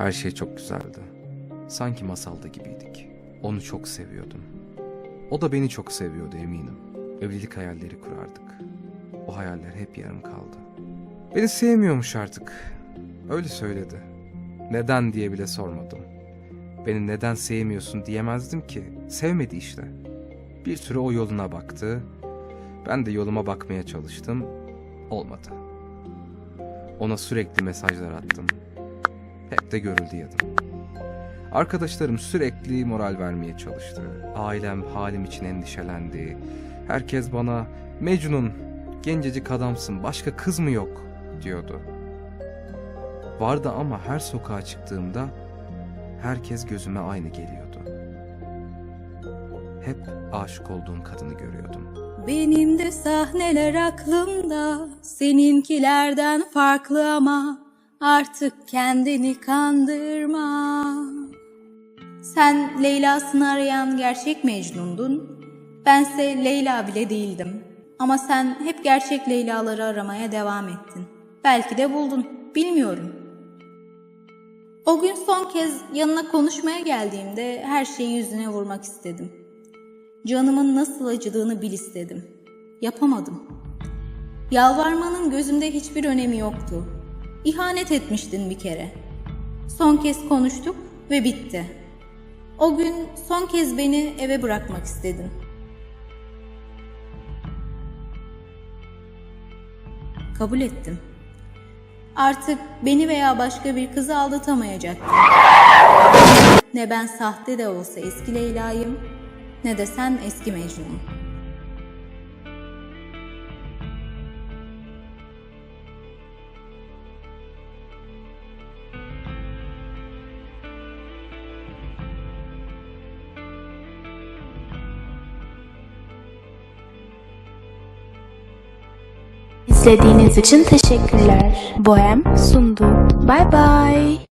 Her şey çok güzeldi. Sanki masalda gibiydik. Onu çok seviyordum. O da beni çok seviyordu eminim. Evlilik hayalleri kurardık. O hayaller hep yarım kaldı. Beni sevmiyormuş artık. Öyle söyledi. Neden diye bile sormadım. Beni neden sevmiyorsun diyemezdim ki. Sevmedi işte. Bir süre o yoluna baktı. Ben de yoluma bakmaya çalıştım. Olmadı. Ona sürekli mesajlar attım. Hep de görüldü yadım. Arkadaşlarım sürekli moral vermeye çalıştı. Ailem halim için endişelendi. Herkes bana Mecnun, gencecik adamsın, başka kız mı yok diyordu. Vardı ama her sokağa çıktığımda herkes gözüme aynı geliyordu. Hep aşık olduğum kadını görüyordum. Benim de sahneler aklımda, seninkilerden farklı ama artık kendini kandırma. Sen Leyla'sını arayan gerçek Mecnun'dun, bense Leyla bile değildim. Ama sen hep gerçek Leyla'ları aramaya devam ettin. Belki de buldun, bilmiyorum. O gün son kez yanına konuşmaya geldiğimde her şeyi yüzüne vurmak istedim. Canımın nasıl acıdığını bil istedim. Yapamadım. Yalvarmanın gözümde hiçbir önemi yoktu. İhanet etmiştin bir kere. Son kez konuştuk ve bitti. O gün son kez beni eve bırakmak istedin. Kabul ettim. Artık beni veya başka bir kızı aldatamayacaktın. Ne ben sahte de olsa eski Leyla'yım, ne de sen eski Mecnun. İzlediğiniz için teşekkürler. Bohem sundu. Bye bye.